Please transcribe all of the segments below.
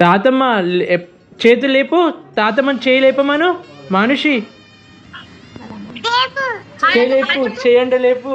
తాతమ్మ చేతులు లేపు తాతమ్మ చేయి లేపమను మనిషి. చేయి లేపు చేయండి లేపు.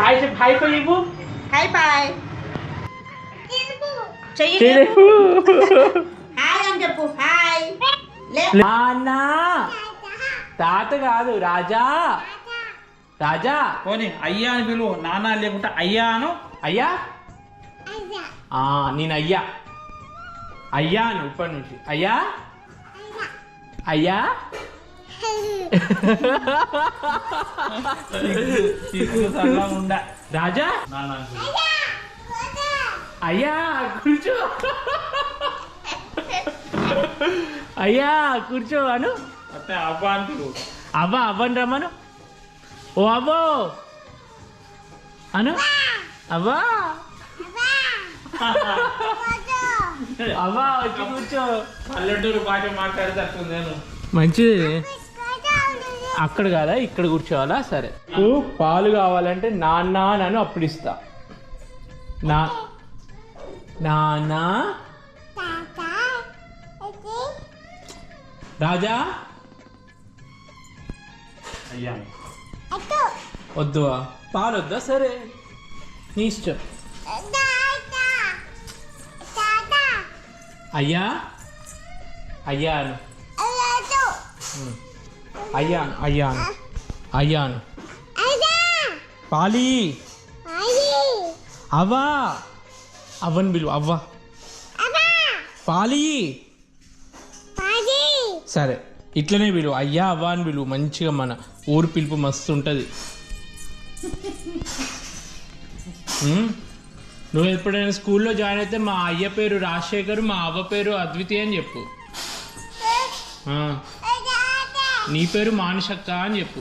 హాయ్ హాయ్ లేపు హాయ్ బాయ్. చెయ్యి చేయి లేపు. హాయ్ అని చెప్పు హాయ్. లే నాన్న. తాత కాదు రాజా. రాజా. పోనీ అయ్యా అని పిలువు నాన్న లేకుంటే అయ్యా అను. అయ్యా. నేను అయ్యా. అయ్యాను ఇప్పటి నుంచి. అయ్యా? అయ్యా? రాజా? అని. అయ్యా కూర్చో. అయ్యా కూర్చో అను. అబ్బా అని అవ్వ అవ్వని రమ్మను. ఓ అవ్వో. అను. అవ్వా. అవ్వా వచ్చి కూర్చో. పల్లెటూరు భాష మాట్లాడేటట్టుంది నేను. మంచిది. అక్కడ కాదా? ఇక్కడ కూర్చోవాలా? సరే. నీకు పాలు కావాలంటే నాన్న నన్ను అప్పుడు ఇస్తా. నా నాన్న? రాజా? అయ్యా. వద్దు పాలు వద్దా సరే. నీ ఇష్టం. అయ్యా? అయ్యా అను. అయ్యా అయ్యా అను. అయ్యా. అను. పాలి. అవ్వా. అవ్వని పిలువు అవ్వ. పాలి. సరే ఇట్లనే పిలువు అయ్యా అవ్వ అని పిలువు. మంచిగా మన ఊరు పిలుపు మస్తు ఉంటుంది. నువ్వు ఎప్పుడైనా స్కూల్లో జాయిన్ అయితే మా అయ్య పేరు రాజశేఖర్ మా అవ్వ పేరు అద్వితీయ అని చెప్పు. నీ పేరు మానుషక్క అని చెప్పు.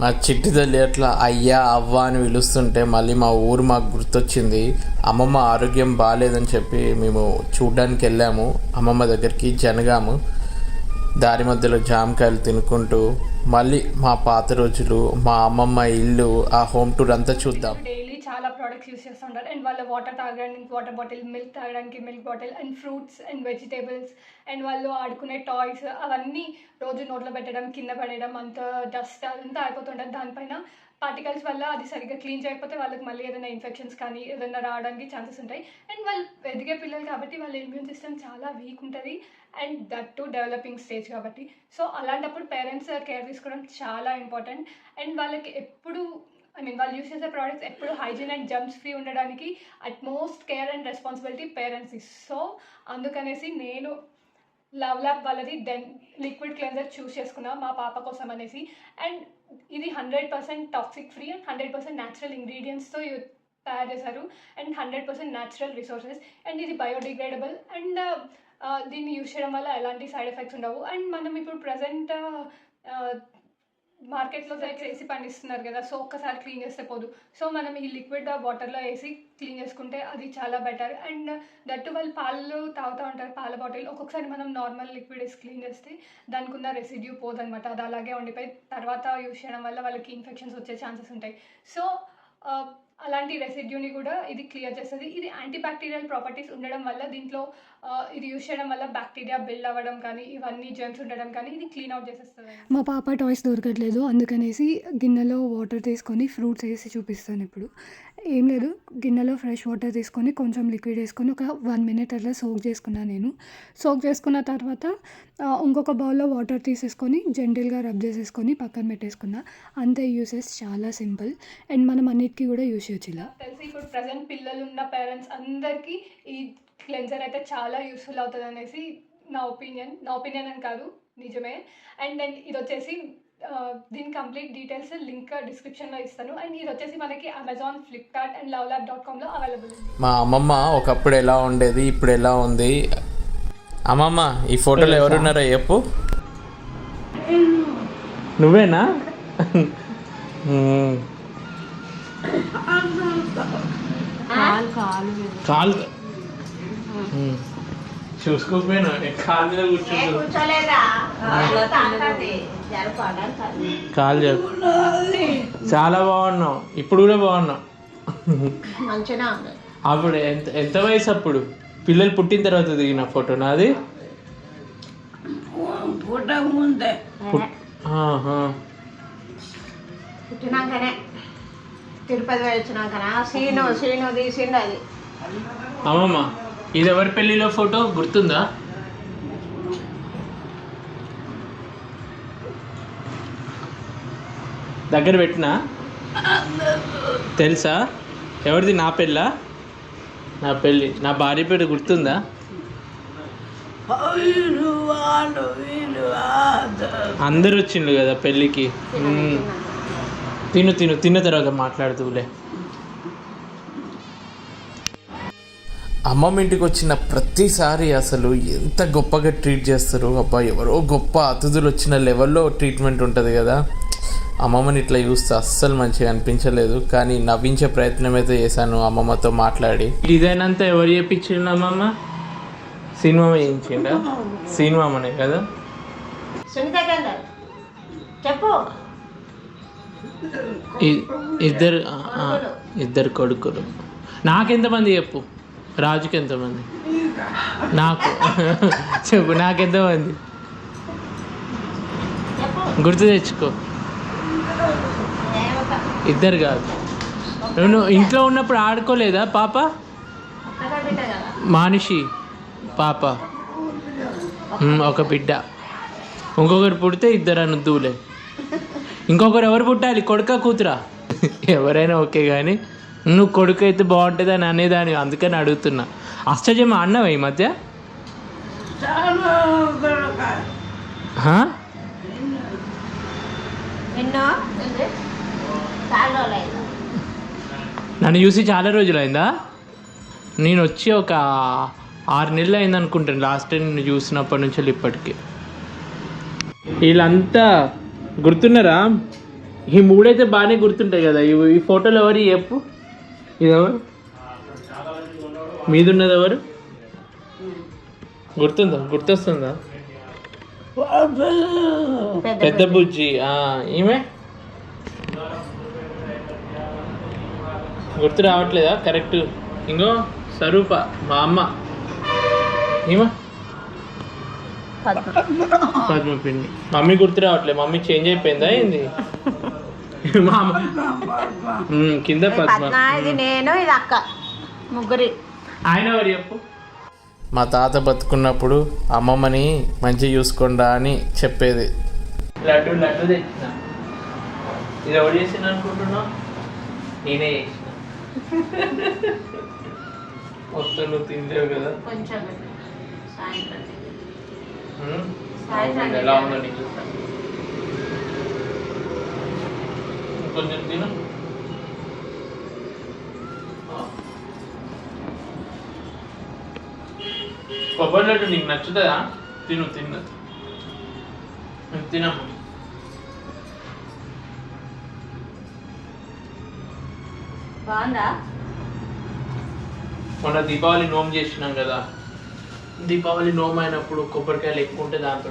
మా చిట్టి తల్లి అట్లా అయ్యా అవ్వ అని పిలుస్తుంటే మళ్ళీ మా ఊరు మాకు గుర్తొచ్చింది అమ్మమ్మ ఆరోగ్యం బాగాలేదని చెప్పి మేము చూడ్డానికి వెళ్ళాము అమ్మమ్మ దగ్గరికి జనగాము దారి మధ్యలో జామకాయలు తినుకుంటూ మళ్ళీ మా పాత రోజులు మా అమ్మమ్మ ఇల్లు ఆ హోమ్ టూర్ అంతా చూద్దాం. చాలా ప్రోడక్ట్స్ యూస్ చేస్తూ ఉంటారు. అండ్ వాళ్ళ వాటర్ తాగడానికి వాటర్ బాటిల్ మిల్క్ తాగడానికి milk bottle and fruits and vegetables and వాళ్ళు ఆడుకునే టాయ్స్ అవన్నీ రోజు నోట్లో పెట్టడం కింద పడేయడం అంత డస్ట్ అంతా అయిపోతుంటుంది దానిపైన పార్టికల్స్ వల్ల అది సరిగ్గా క్లీన్ చేయకపోతే వాళ్ళకి మళ్ళీ ఏదైనా ఇన్ఫెక్షన్స్ కానీ ఏదైనా రావడానికి ఛాన్సెస్ ఉంటాయి. అండ్ వాళ్ళు ఎదిగే పిల్లలు కాబట్టి వాళ్ళ ఇమ్యూన్ సిస్టమ్ చాలా వీక్ ఉంటుంది. And that to developing stage కాబట్టి. సో అలాంటప్పుడు పేరెంట్స్ కేర్ తీసుకోవడం చాలా ఇంపార్టెంట్ అండ్ వాళ్ళకి ఎప్పుడు ఐ మీన్ వాళ్ళు యూస్ చేసే ప్రోడక్ట్స్ ఎప్పుడు హైజీన్ అండ్ జమ్స్ ఫ్రీ ఉండడానికి utmost care and responsibility parents so అందుకనేసి నేను లవ్ ల్యాబ్ వాళ్ళది డెన్ లిక్విడ్ క్లెన్జర్ చూస్ చేసుకున్నా మా పాప కోసం అనేసి. అండ్ ఇది hundred percent toxic free and hundred percent natural ఇంగ్రీడియంట్స్తో తయారు చేశారు. And hundred percent natural resources and ఇది బయోడిగ్రేడబుల్ అండ్ uh, uh, దీన్ని యూస్ చేయడం వల్ల ఎలాంటి సైడ్ ఎఫెక్ట్స్ ఉండవు. అండ్ మనం ఇప్పుడు ప్రజెంట్ మార్కెట్లో చేసి పండిస్తున్నారు కదా సో ఒక్కసారి క్లీన్ చేస్తే పోదు. సో మనం ఈ లిక్విడ్ వాటర్లో వేసి క్లీన్ చేసుకుంటే అది చాలా బెటర్ అండ్ దట్టు వాళ్ళు పాలు తాగుతూ ఉంటారు పాల బాటిల్. ఒక్కొక్కసారి మనం నార్మల్ లిక్విడ్ వేసి క్లీన్ చేస్తే దానికి ఉన్న రెసిడ్యూ పోదనమాట అది అలాగే ఉండిపోయి తర్వాత యూస్ చేయడం వల్ల వాళ్ళకి ఇన్ఫెక్షన్స్ వచ్చే ఛాన్సెస్ ఉంటాయి. సో అలాంటి రెసిడ్యూని కూడా ఇది క్లియర్ చేస్తుంది. ఇది యాంటీ బ్యాక్టీరియల్ ప్రాపర్టీస్ ఉండడం వల్ల దీంట్లో ఇది యూస్ చేయడం వల్ల బ్యాక్టీరియా బిల్డ్ అవ్వడం కానీ ఇవన్నీ జెమ్స్ ఉండడం కానీ ఇది క్లీన్ అవుట్ చేసేస్తుంది. మా పాప టాయ్స్ దొరకట్లేదు. అందుకనేసి గిన్నెలో వాటర్ తీసుకొని ఫ్రూట్స్ వేసి చూపిస్తాను ఇప్పుడు. ఏం లేదు. గిన్నెలో ఫ్రెష్ వాటర్ తీసుకొని కొంచెం లిక్విడ్ వేసుకొని ఒక వన్ మినిట్ అట్లా సోక్ చేసుకున్నాను నేను. సోక్ చేసుకున్న తర్వాత ఇంకొక బౌల్లో వాటర్ తీసేసుకొని జెంటిల్గా రబ్ చేసేసుకొని పక్కన పెట్టేసుకున్నా. అంతే యూసెస్ చాలా సింపుల్. అండ్ మనం అన్నిటికీ కూడా యూస్ చేయొచ్చు ఇలా తెలిసి ఇప్పుడు ప్రజెంట్ పిల్లలు ఉన్న పేరెంట్స్ అందరికీ ఈ క్లెన్జర్ అయితే చాలా యూస్ఫుల్ అవుతుంది అనేసి నా ఒపీనియన్. నా ఒపీనియన్ అని కాదు నిజమే. అండ్ దెన్ ఇది వచ్చేసి దీని కంప్లీట్ డీటెయిల్స్ లింక్ డిస్క్రిప్షన్లో ఇస్తాను. అండ్ ఇది వచ్చేసి మనకి Amazon Flipkart and love lab dot కామ్లో available ఉంది. మా అమ్మమ్మ ఒకప్పుడు ఎలా ఉండేది ఇప్పుడు ఎలా ఉంది? అమ్మమ్మ ఈ ఫోటోలో ఎవరున్నారో చెప్పు. నువ్వేనా. కాలు. చూసుకోకపోయినా కాలు మీద కూర్చోలేదా? కాలు చెప్పు చాలా బాగున్నావు. ఇప్పుడు కూడా బాగున్నావు. అప్పుడు ఎంత ఎంత వయసు అప్పుడు? పిల్లలు పుట్టిన తర్వాత దిగిన ఫోటో నాది. పుట్టినాకనే తిరుపతి పోయి వచ్చినాకనా సీను సీను తీసిండు అది. అమ్మమ్మ ఇది ఎవరి పెళ్ళిలో ఫోటో? గుర్తుందా? దగ్గర పెట్టినా? తెలుసా? ఎవరిది? నా పెళ్ళా? నా పెళ్ళి. నా భార్య పేరు గుర్తుందా? అందరు వచ్చిండు కదా పెళ్ళికి. తిను తిను. తిన్న తర్వాత మాట్లాడుతూలే అమ్మమ్మ ఇంటికి వచ్చిన ప్రతిసారి అసలు ఎంత గొప్పగా ట్రీట్ చేస్తారు అబ్బా ఎవరో గొప్ప అతిథులు వచ్చిన లెవెల్లో ట్రీట్మెంట్ ఉంటుంది కదా. అమ్మమ్మని ఇట్లా చూస్తే అస్సలు మంచిగా అనిపించలేదు కానీ నవ్వించే ప్రయత్నం అయితే చేశాను అమ్మమ్మతో మాట్లాడి. డిజైన్ అంతా ఎవరు చేయించిండు అమ్మమ్మ? సినిమా చేయించిండా? సినిమామనే కదా? చెప్పు. ఇ- ఇద్దరు ఇద్దరు కొడుకులు. నాకెంతమంది చెప్పు? రాజుకి ఎంతమంది నాకు చెప్పు నాకెంతమంది? గుర్తు తెచ్చుకో. ఇద్దరు కాదు. నువ్వు ఇంట్లో ఉన్నప్పుడు ఆడుకోలేదా పాప? మానిషి పాప. ఒక బిడ్డ. ఇంకొకరు పుడితే ఇద్దరు అనుద్దులే ఇంకొకరు ఎవరు పుట్టాలి? కొడుక కూతురా? ఎవరైనా ఓకే కానీ నువ్వు కొడుకు అయితే బాగుంటుంది అని అనేదాన్ని అందుకని అడుగుతున్నా. అష్టజమ అన్నవా ఈ మధ్య? నిన్ను చూసి చాలా రోజులైందా? నేను వచ్చి ఒక ఆరు నెలలు అయింది అనుకుంటాను. లాస్ట్ టైం నిన్ను చూసినప్పటి నుంచి ఇప్పటికి. వీళ్ళంతా గుర్తున్నారా? ఈ మూడైతే బాగానే గుర్తుంటాయి కదా. ఇవి ఈ ఫోటోలు ఎవరు చెప్పు? ఇది ఎవరు మీదున్నది ఎవరు? గుర్తుందా? గుర్తొస్తుందా? పెద్ద బుజ్జి. ఆ, ఈమె? గుర్తు రావట్లేదా? కరెక్ట్. ఇంకో స్వరూప మా అమ్మ. ఈమె? పద్మ పిండి మమ్మీ గుర్తు రావట్లేదు. మమ్మీ చేంజ్ అయిపోయిందా ఏంది? కింద పద్మ. నేను ఇది అక్క. ముగ్గురి. ఆయన ఎవరు చెప్పు? మా తాత బతుకున్నప్పుడు అమ్మమ్మని మంచిగా చూసుకోండా అని చెప్పేది. లడ్డు లడ్డు తెచ్చిన. ఇది ఎవరు చేసిన అనుకుంటున్నావు నేనే చేసిన. మొత్తం నువ్వు తినలేవు కదా. కొంచెం సాయంత్రం ఉమ్? సాయంత్రం అవును, ఎలా ఉందో నీకు చూస్తాను కొంచెం తిను. లడ్డు నీకు నచ్చుతుందా తిను తిను తినమ్మా బాగుందా మొన్న దీపావళి నోము చేసినాం కదా దీపావళి నోము అయినప్పుడు కొబ్బరికాయలు ఎక్కువ ఉంటే దాంతో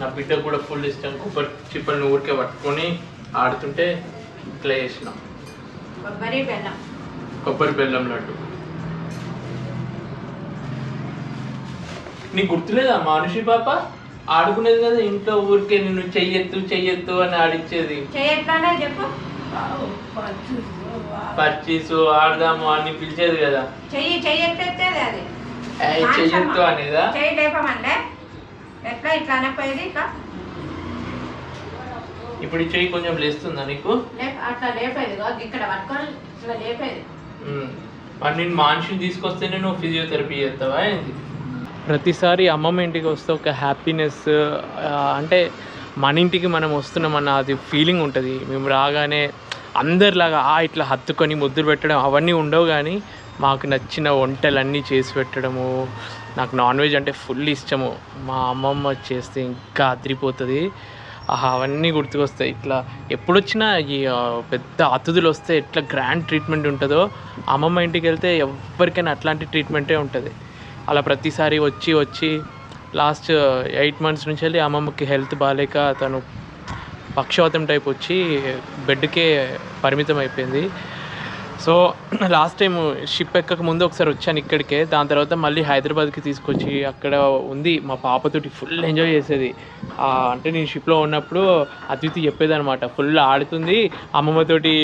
నా బిడ్డకు కూడా ఫుల్ ఇష్టం కొబ్బరి చిప్పల్ని ఊరికే పట్టుకొని ఆడుతుంటే ఇట్లా చేసినాం కొబ్బరి బెల్లం కొబ్బరి బెల్లం లడ్డు నీకు గుర్తులేదా మనిషి పాప? ఆడుకునేది కదా ఇంట్లో ఊరికే నిన్ను చెయ్యొద్దు చెయ్యొద్దు అని ఆడిచ్చేది. చేయట్లానే చెప్పు. పచ్చీసు ఆడదాము అని పిలిచేది కదా. చెయ్యి అది. ఏయ్, చెయ్యొద్దు అనేదా? చెయ్యి ఎట్లా? ఇట్లానే పోయేది ఇట్లా? ఇప్పుడు ఈ చెయ్యి కొంచెం లేస్తుందా నీకు? లేప అట్లా లేపేది కాదు. ఇక్కడ పట్టుకొని ఇట్లా లేపేది. ఉమ్. మరి నేను మనిషిని తీసుకొస్తేనే నువ్వు ఫిజియోథెరపీ చేస్తావా ప్రతిసారి అమ్మమ్మ ఇంటికి వస్తే ఒక హ్యాపీనెస్ అంటే మన ఇంటికి మనం వస్తున్నామన్న అది ఫీలింగ్ ఉంటుంది. మేము రాగానే అందరిలాగా ఆ ఇట్లా హత్తుకొని ముద్దులు పెట్టడం అవన్నీ ఉండవు కానీ మాకు నచ్చిన వంటలన్నీ చేసి పెట్టడము నాకు నాన్ వెజ్ అంటే ఫుల్ ఇష్టము. మా అమ్మమ్మ చేస్తే ఇంకా అదిరిపోతుంది. ఆహా అవన్నీ గుర్తుకొస్తాయి. ఇట్లా ఎప్పుడు వచ్చినా ఈ పెద్ద అతిథులు వస్తే ఎట్లా గ్రాండ్ ట్రీట్మెంట్ ఉంటుందో అమ్మమ్మ ఇంటికి వెళ్తే ఎవరికైనా అట్లాంటి ట్రీట్మెంటే ఉంటుంది. అలా ప్రతిసారి వచ్చి వచ్చి లాస్ట్ ఎయిట్ మంత్స్ నుంచి వెళ్ళి అమ్మమ్మకి హెల్త్ బాగాలేక తను పక్షవాతం టైప్ వచ్చి బెడ్కే పరిమితం అయిపోయింది. సో లాస్ట్ టైం షిప్ ఎక్కక ముందు ఒకసారి వచ్చాను ఇక్కడికే. దాని తర్వాత మళ్ళీ హైదరాబాద్కి తీసుకొచ్చి అక్కడ ఉంది. మా పాపతోటి ఫుల్ ఎంజాయ్ చేసేది. అంటే నేను షిప్లో ఉన్నప్పుడు అద్వితి చెప్పేదనమాట ఫుల్ ఆడుతుంది. అమ్మమ్మతోటి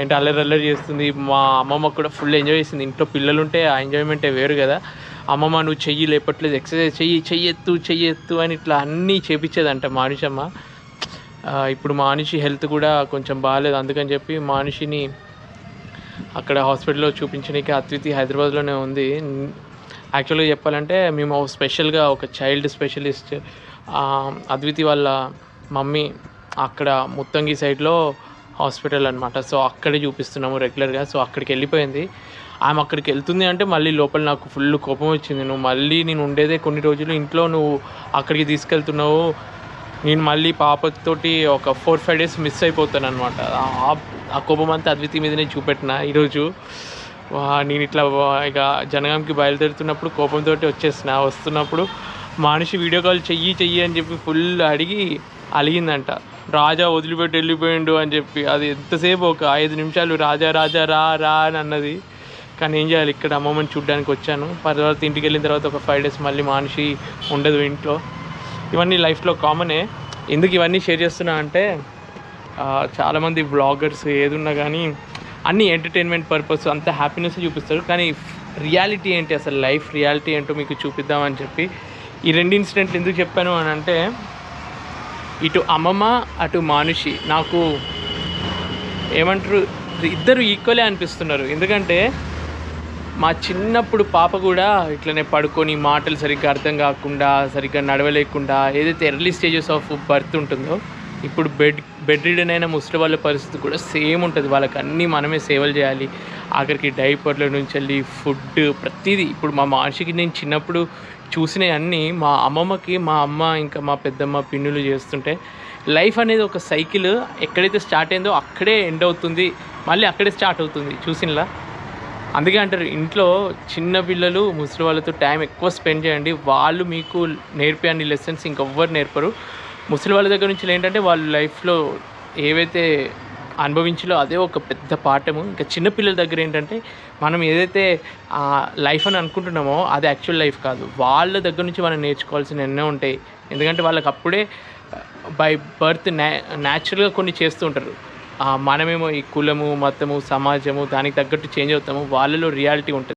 ఏంటి అల్లరి అల్లరి చేస్తుంది. మా అమ్మమ్మ కూడా ఫుల్ ఎంజాయ్ చేసింది. ఇంట్లో పిల్లలు ఉంటే ఆ ఎంజాయ్మెంటే వేరు కదా. అమ్మమ్మ నువ్వు చెయ్యి లేపట్లేదు ఎక్సర్సైజ్ చెయ్యి చెయ్యెత్తు చెయ్యెత్తు అని ఇట్లా అన్నీ చేపించేదంట మానుషమ్మ. ఇప్పుడు మానుషి హెల్త్ కూడా కొంచెం బాగాలేదు. అందుకని చెప్పి మానుషిని అక్కడ హాస్పిటల్లో చూపించడానికి అద్వితి హైదరాబాద్లోనే ఉంది. యాక్చువల్గా చెప్పాలంటే మేము స్పెషల్గా ఒక చైల్డ్ స్పెషలిస్ట్ అద్వితి వాళ్ళ మమ్మీ అక్కడ ముత్తంగి సైడ్లో హాస్పిటల్ అనమాట సో అక్కడే చూపిస్తున్నాము రెగ్యులర్గా సో అక్కడికి వెళ్ళిపోయింది. ఆమె అక్కడికి వెళ్తుంది అంటే మళ్ళీ లోపల నాకు ఫుల్ కోపం వచ్చింది. నువ్వు మళ్ళీ నేను ఉండేదే కొన్ని రోజులు ఇంట్లో నువ్వు అక్కడికి తీసుకెళ్తున్నావు. నేను మళ్ళీ పాపతోటి ఒక ఫోర్ ఫైవ్ డేస్ మిస్ అయిపోతాను అనమాట ఆ కోపం అంతా అద్వితి మీదనే చూపెట్టిన ఈరోజు. నేను ఇట్లా ఇక జనగాంకి బయలుదేరుతున్నప్పుడు కోపంతో వచ్చేసిన. వస్తున్నప్పుడు మనిషి వీడియో కాల్ చెయ్యి చెయ్యి అని చెప్పి ఫుల్ అడిగి అలిగిందంట. రాజా వదిలిపెట్టి వెళ్ళిపోయిండు అని చెప్పి. అది ఎంతసేపు ఒక ఐదు నిమిషాలు రాజా రాజా రా రా అని అన్నది. కానీ ఏం చేయాలి? ఇక్కడ అమ్మమ్మని చూడ్డానికి వచ్చాను. తర్వాత ఇంటికి వెళ్ళిన తర్వాత ఒక ఫైవ్ డేస్ మళ్ళీ మనిషి ఉండదు ఇంట్లో. ఇవన్నీ లైఫ్లో కామనే ఎందుకు ఇవన్నీ షేర్ చేస్తున్నా అంటే చాలామంది బ్లాగర్స్ ఏదున్నా కానీ అన్ని ఎంటర్టైన్మెంట్ పర్పస్ అంత హ్యాపీనెస్ చూపిస్తారు. కానీ రియాలిటీ ఏంటి? అసలు లైఫ్ రియాలిటీ ఏంటో మీకు చూపిద్దామని చెప్పి ఈ రెండు ఇన్సిడెంట్లు ఎందుకు చెప్పాను అని అంటే ఇటు అమ్మమ్మ అటు మానుషి. నాకు ఏమంటారు? ఇద్దరు ఈక్వలే అనిపిస్తున్నారు. ఎందుకంటే మా చిన్నప్పుడు పాప కూడా ఇట్లనే పడుకొని మాటలు సరిగ్గా అర్థం కాకుండా సరిగ్గా నడవలేకుండా ఏదైతే ఎర్లీ స్టేజెస్ ఆఫ్ బర్త్ ఉంటుందో ఇప్పుడు బెడ్ బెడ్ రిడన్ అయిన ముసలి వాళ్ళ పరిస్థితి కూడా సేమ్ ఉంటుంది. వాళ్ళకి అన్నీ మనమే సేవలు చేయాలి. ఆఖరికి డైపర్ల నుంచి వెళ్ళి ఫుడ్ ప్రతిదీ. ఇప్పుడు మా మనిషికి నేను చిన్నప్పుడు చూసినవి అన్నీ. మా అమ్మమ్మకి మా అమ్మ ఇంకా మా పెద్దమ్మ పిన్నులు చేస్తుంటే లైఫ్ అనేది ఒక సైకిల్ ఎక్కడైతే స్టార్ట్ అయిందో అక్కడే ఎండ్ అవుతుంది. మళ్ళీ అక్కడే స్టార్ట్ అవుతుంది. చూసినలా? అందుకే అంటారు ఇంట్లో చిన్న పిల్లలు ముసలి వాళ్ళతో టైం ఎక్కువ స్పెండ్ చేయండి. వాళ్ళు మీకు నేర్పే అన్ని లెసన్స్ ఇంకెవ్వరు నేర్పరు. ముసలి వాళ్ళ దగ్గర నుంచి ఏంటంటే వాళ్ళ లైఫ్లో ఏవైతే అనుభవించాలో అదే ఒక పెద్ద పాఠము. ఇంకా చిన్నపిల్లల దగ్గర ఏంటంటే మనం ఏదైతే లైఫ్ అని అనుకుంటున్నామో అది యాక్చువల్ లైఫ్ కాదు. వాళ్ళ దగ్గర నుంచి మనం నేర్చుకోవాల్సిన ఎన్నో ఉంటాయి. ఎందుకంటే వాళ్ళకి అప్పుడే బై బర్త్ న్యా న్యాచురల్గా కొన్ని చేస్తూ ఉంటారు. మనమేమో ఈ కులము మతము సమాజము దానికి తగ్గట్టు చేంజ్ అవుతాము వాళ్ళలో రియాలిటీ ఉంటుంది.